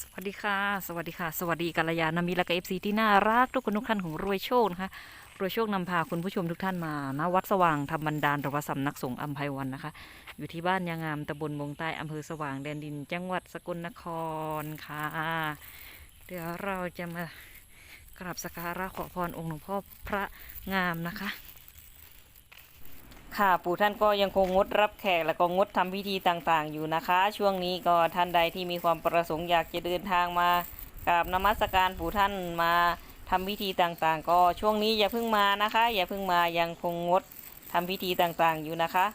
สวัสดีค่ะ สวัสดีค่ะ สวัสดีกัลยาณมิตรและก็เอฟซีที่น่ารักทุกคนทุกท่านของรวยโชคนะคะรวยโชคนำพาคุณผู้ชมทุกท่านมาณวัดสว่างธรรมบันดาลหรือว่าสำนักสงฆ์อัมภัยวันนะคะ อยู่ที่บ้านยางงามตำบลมงใต้อำเภอสว่างแดนดิน จังหวัดสกลนครค่ะ เดี๋ยวเราจะมากราบสักการะขอพรองค์หลวงพ่อพระงามนะคะ ค่ะปู่ท่านก็ยังคงงดรับแขกและก็งดทำพิธีต่างๆ อยู่นะคะ ช่วงนี้ก็ท่านใดที่มีความประสงค์อยากจะเดินทางมากราบนมัสการปู่ท่านมาทำพิธีต่างๆ ก็ช่วงนี้อย่าเพิ่งมานะคะ อย่าเพิ่งมายังคงงดทำพิธีต่างๆอยู่นะคะ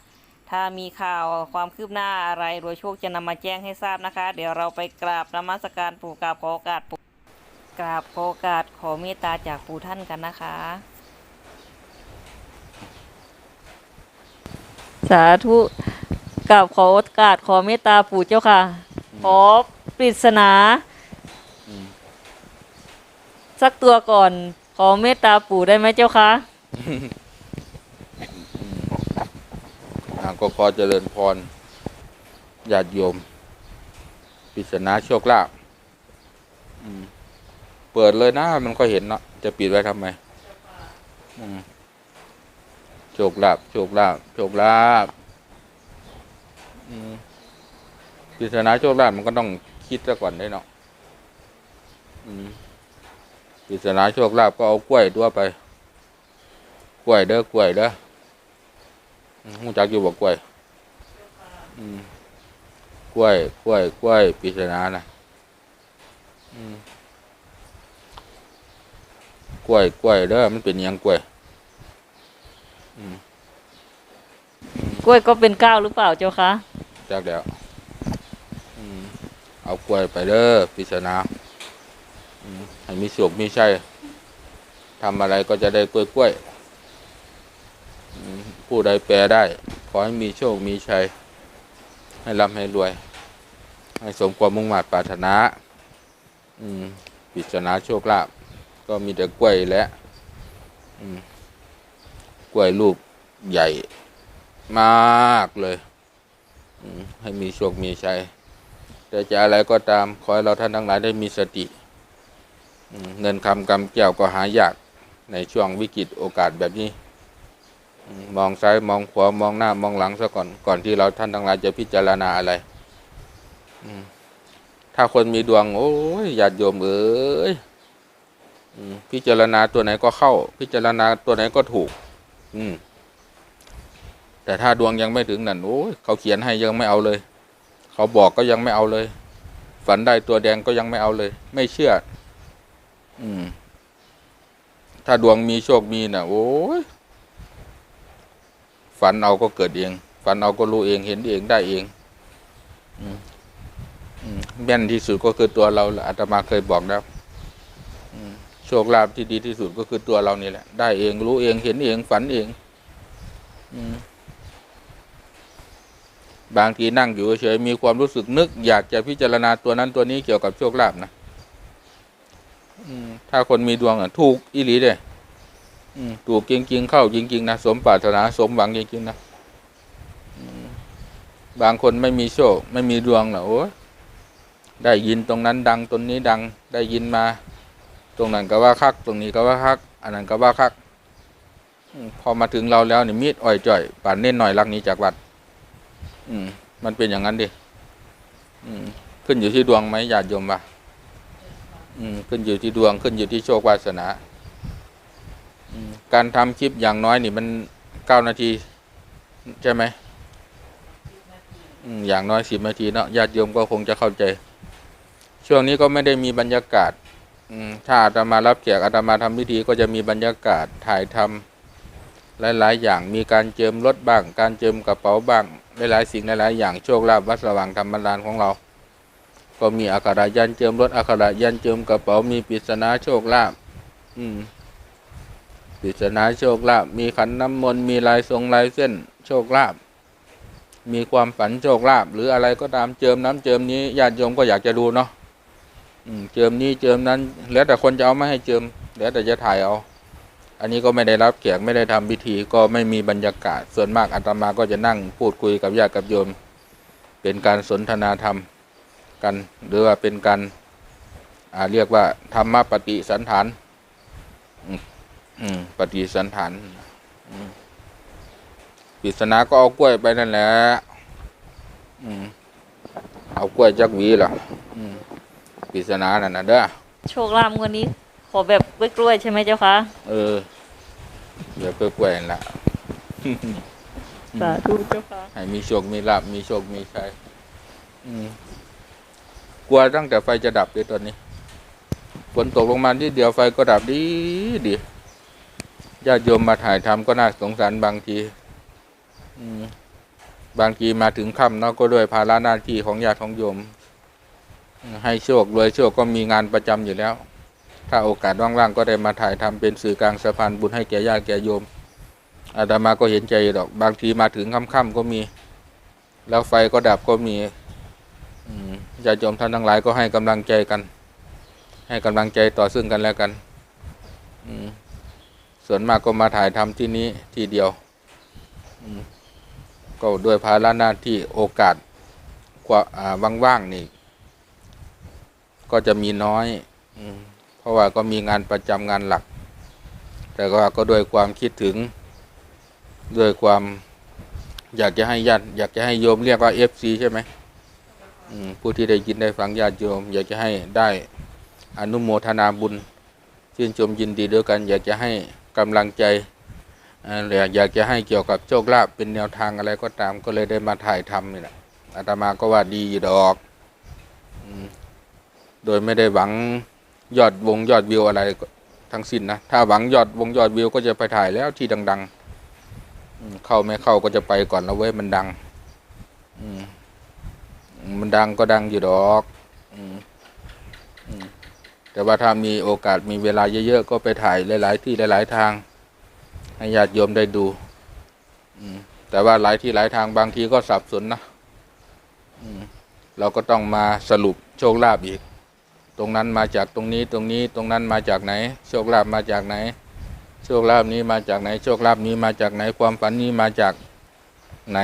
ถ้ามีข่าวความคืบหน้าอะไรรวยโชคจะนำมาแจ้งให้ทราบนะคะ เดี๋ยวเราไปกราบนมัสการปู่กราบขอโอกาสปู่กราบขอโอกาสขอเมตตาจากปู่ท่านกันนะคะ สาธุกับขอโอกาสขอเมตตาปู่เจ้าค่ะ ขอปริศนาอืมสักตัวก่อน ขอเมตตาปู่ได้ไหมเจ้าคะอ่าก็ขอเจริญพรญาติโยมปริศนาโชคลาภอืมเปิดเลยนะ มันก็เห็นเนาะจะปิดไว้ทำไม อืม โชคลาภโชคลาภโชคลาภปริศนาโชคลาภมันก็ต้องคิดซะก่อนได้เนาะปริศนาโชคลาภก็เอากล้วยตัวไป กล้วยเด้อกล้วยเด้อมหูจักอยู่บอกกล้วยกล้วยกล้วยกล้วยปริศนานะกล้วยกล้วยเด้อมันเป็นยังกล้วย กล้วยก็เป็นเก้าหรือเปล่าเจ้าคะจักแล้วอืมเอากล้วยไปเด้อปริศนาอืมให้มีสุขมีชัยทำอะไรก็จะได้กล้วยกล้วยอืมผู้ใดแปลได้ ขอให้มีโชคมีชัย ให้ร่ำให้รวย ให้สมความมุ่งมั่นปรารถนา อืมปริศนาโชคลาภก็มีแต่กล้วยและ อืม กล้วยลูกใหญ่มากเลยให้มีโชคมีชัยแต่จะอะไรก็ตาม ขอให้เราท่านทั้งหลายได้มีสติเงินคำกำแก้วก็หายากในช่วงวิกฤตโอกาสแบบนี้ มองซ้ายมองขวามองหน้ามองหลังซะก่อนก่อนที่เราท่านทั้งหลายจะพิจารณาอะไรถ้าคนมีดวง โอ้ยญาติโยมเอ้ยพิจารณาตัวไหนก็เข้า พิจารณาตัวไหนก็ถูก อืม แต่ถ้าดวงยังไม่ถึงนั่นโอ้ยเขาเขียนให้ยังไม่เอาเลย เขาบอกก็ยังไม่เอาเลย ฝันได้ตัวแดงก็ยังไม่เอาเลย ไม่เชื่อ อืม ถ้าดวงมีโชคมีน่ะ โอ้ยฝันเอาก็เกิดเอง ฝันเอาก็รู้เองเห็นเองได้เอง อืมอืมแม่นที่สุดก็คือตัวเราอาตมาเคยบอกแล้ว โชคลาภที่ดีที่สุดก็คือตัวเรานี่แหละ ได้เองรู้เองเห็นเองฝันเองอบางทีนั่งอยู่เฉยมีความรู้สึกนึก อยากจะพิจารณาตัวนั้นตัวนี้เกี่ยวกับโชคลาภนะถ้าคนมีดวงอะ ถูกอีหลีเด้อืมถูกจริงๆเข้าจริงๆนะสมปรารถนาสมหวังจริงๆนะบางคนไม่มีโชค ไม่มีดวงหรอโอ้ได้ยินตรงนั้นดังตรงนี้ดังได้ยินมา ตรงนั้นก็ว่าคัก ตรงนี้ก็ว่าคัก อันนั้นก็ว่าคัก พอมาถึงเราแล้วนี่มีดอ่อยจ่อยป่านเน้นหน่อยลักนี้จากวัด อืม มันเป็นอย่างนั้นดิอืม ขึ้นอยู่ที่ดวงไหมญาติโยมปะอืม ขึ้นอยู่ที่ดวงขึ้นอยู่ที่โชควาสนาการทำคลิปอย่างน้อยนี่มันเก้านาที ใช่ไหมอย่างน้อยสิบนาทีเนาะญาติโยมก็คงจะเข้าใจ ช่วงนี้ก็ไม่ได้มีบรรยากาศ ถ้าอาตมารับแขกอาตมาทำพิธีก็จะมีบรรยากาศถ่ายทำหลาย ๆ อย่างมีการเจิมรถบ้าง การเจิมกระเป๋าบ้างหลาย ๆ สิ่งหลาย ๆ อย่างโชคลาภวัดสว่างธรรมดานของเรา ก็มีอักขระยันเจิมรถอักขระยันเจิมกระเป๋ามีปริศนาโชคลาภอืมปริศนาโชคลาภมีขันน้ำมนต์มีลายทรงลายเส้นโชคลาภมีความฝันโชคลาภหรืออะไรก็ตามเจิมน้ำเจิมนี้ญาติโยมก็อยากจะดูเนาะ เจิมนี้เจิมนั้น แล้วแต่คนจะเอามาให้เจิม แล้วแต่จะถ่ายเอา อันนี้ก็ไม่ได้รับแขกไม่ได้ทำพิธีก็ไม่มีบรรยากาศ ส่วนมากอาตมาก็จะนั่งพูดคุยกับญาติกับโยม เป็นการสนทนาธรรมกัน หรือว่าเป็นการอาเรียกว่าธรรมปฏิสันฐานปฏิสันฐานปิศนาก็เอากล้วยไปนั่นแหละอเอากล้วยจักหวีล่ะ อืม ปริศนานั่นนะเด้อโชคลาภงวันนี้ ขอแบบกล้วยๆใช่ไหมเจ้าคะเออเดี๋ยวกล้วยๆนั่นละสาธุเจ้าค่ะให้มีโชค มีลาบมีโชค มีชัยอืมกลัวตั้งแต่ไฟจะดับเลยตอนนี้ฝนตกลงมาที่เดียวไฟก็ดับดีดีญาติโยมมาถ่ายทำก็น่าสงสารบางทีอืมบางทีมาถึงค่ำเนาะก็ด้วยภาระหน้าที่ของญาติของโยมอืม ให้โชครวยโชคก็มีงานประจำอยู่แล้ว ถ้าโอกาสว่างๆก็ได้มาถ่ายทำเป็นสื่อกลางสะพานบุญให้แก่ญาติแก่โยมอาตมาก็เห็นใจดอก บางทีมาถึงค่ำๆก็มี แล้วไฟก็ดับก็มีอืมญาติโยมท่านทั้งหลายก็ให้กำลังใจกัน ให้กำลังใจต่อซึ่งกันและกันอืมส่วนมากก็มาถ่ายทำที่นี้ทีเดียวอืมก็ด้วยภาระหน้าที่โอกาสกว่าว่างๆนี่ ก็จะมีน้อยอืมเพราะว่าก็มีงานประจำงานหลัก แต่ว่าก็ด้วยความคิดถึงด้วยความอยากจะให้ญาติอยากจะให้โยมเรียกว่าเอฟซีใช่ไหมอืมผู้ที่ได้ยินได้ฟังญาติโยม อยากจะให้ได้อนุโมทนาบุญ ชื่นชมยินดีด้วยกัน อยากจะให้กำลังใจเอ่อหรืออยากจะให้เกี่ยวกับโชคลาภเป็นแนวทางอะไรก็ตามก็เลยได้มาถ่ายทำนี่แหละอาตมาก็ว่าดีอยู่ดอกอืม โดยไม่ได้หวังยอดวงยอดวิวอะไรทั้งสิ้นนะ ถ้าหวังยอดวงยอดวิวก็จะไปถ่ายแล้วที่ดัง ๆ เข้าไม่เข้าก็จะไปก่อนแล้วเว้ยมันดังมันดังก็ดังอยู่ดอกแต่ว่าถ้ามีโอกาสมีเวลาเยอะๆก็ไปถ่ายหลาย ๆ ที่หลาย ๆ ทางให้ญาติโยมได้ดูแต่ว่าหลายที่หลายทางบางทีก็สับสนนะเราก็ต้องมาสรุปโชคลาภอีก ตรงนั้นมาจากตรงนี้ตรงนี้ตรงนั้นมาจากไหน โชคลาภมาจากไหน โชคลาภนี้มาจากไหน โชคลาภนี้มาจากไหนความฝันนี้มาจากไหน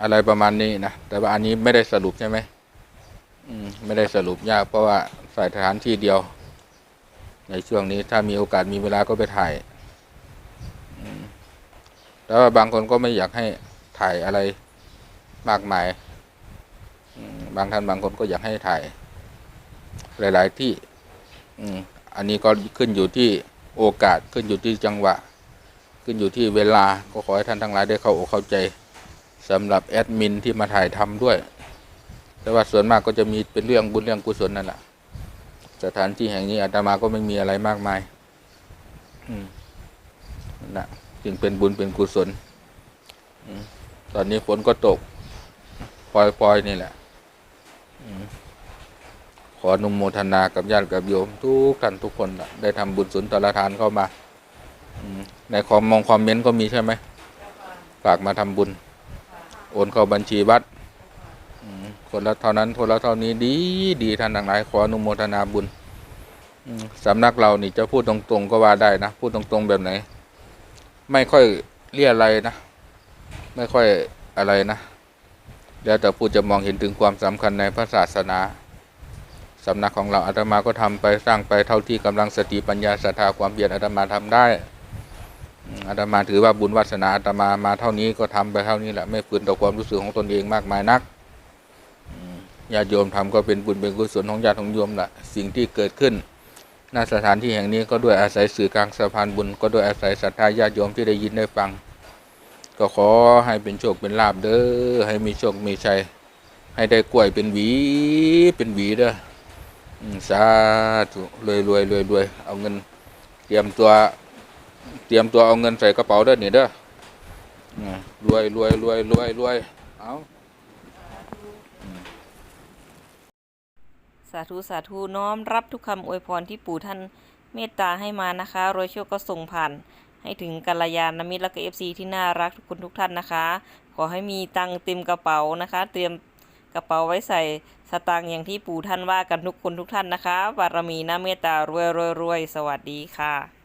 อะไรประมาณนี้นะแต่ว่าอันนี้ไม่ได้สรุปใช่ไหมไม่ได้สรุปยากเพราะว่าใส่สถานที่เดียว ในช่วงนี้ถ้ามีโอกาสมีเวลาก็ไปถ่ายแต่ว่าบางคนก็ไม่อยากให้ถ่ายอะไรมากมาย บางท่านบางคนก็อยากให้ถ่าย หลาย ๆ ที่ อืมอันนี้ก็ขึ้นอยู่ที่โอกาสขึ้นอยู่ที่จังหวะ ขึ้นอยู่ที่เวลาก็ขอให้ท่านทั้งหลายได้เข้าอกเข้าใจสำหรับแอดมินที่มาถ่ายทำด้วย แต่ว่าส่วนมากก็จะมีเป็นเรื่องบุญเรื่องกุศลนั่นแหละสถานที่แห่งนี้อาตมาก็ไม่มีอะไรมากมาย อืมนั่นนะจึงเป็นบุญเป็นกุศลอืมตอนนี้ฝนก็ตกปล่อยๆนี่แหละอืม ขออนุโมทนากับญาติกับโยม ทุกท่านทุกคนได้ทำบุญสุนทรทานเข้ามาอในคอมมองคอมเม้นก็มีใช่ไหมฝากมาทำบุญ โอนเข้าบัญชีวัดคนละเท่านั้นคนละเท่านี้ดีดีท่านทั้งหลายขออนุโมทนาบุญสำนักเรานี่จะพูดตรงๆก็ว่าได้นะพูดตรงๆแบบไหน ไม่ค่อยเรียอะไรนะ ไม่ค่อยอะไรนะ แล้วแต่ผู้จะมองเห็นถึงความสำคัญในพระศาสนา สำนักของเราอาตมาก็ทำไปสร้างไปเท่าที่กำลังสติปัญญาศรัทธาความเพียรอาตมาทำได้อาตมาถือว่าบุญวาสนาอาตมามาเท่านี้ก็ทำไปเท่านี้แหละไม่ฝืนต่อความรู้สึกของตนเองมากมายนักญาติโยมทำก็เป็นบุญเป็นกุศลของญาติของโยมแหละสิ่งที่เกิดขึ้นณสถานที่แห่งนี้ก็ด้วยอาศัยสื่อกลางสะพานบุญ ก็ด้วยอาศัยศรัทธาญาติโยมที่ได้ยินได้ฟัง ก็ขอให้เป็นโชคเป็นลาบเด้อให้มีโชคมีชัยให้ได้กล้วยเป็นหวีเป็นหวีเด้อ สาธุรวยรวยรวยรวยเอาเงิน เตรียมตัว เตรียมตัวเอาเงินใส่กระเป๋าเด้อนี่เด้อรวยรวยรวยรวยรวยเอาสาธุ สาธุ น้อมรับทุกคำอวยพรที่ปู่ท่านเมตตาให้มานะคะโรยโชคก็ส่งผ่าน ให้ถึงกัลยาณมิตรและก็เอฟซีที่น่ารักทุกคนทุกท่านนะคะ ขอให้มีตังเต็มกระเป๋านะคะ เตรียม กระเป๋าไว้ใส่สตางค์อย่างที่ปู่ท่านว่ากันทุกคนทุกท่านนะคะ บารมีนะเมตตารวยรวยรวยสวัสดีค่ะ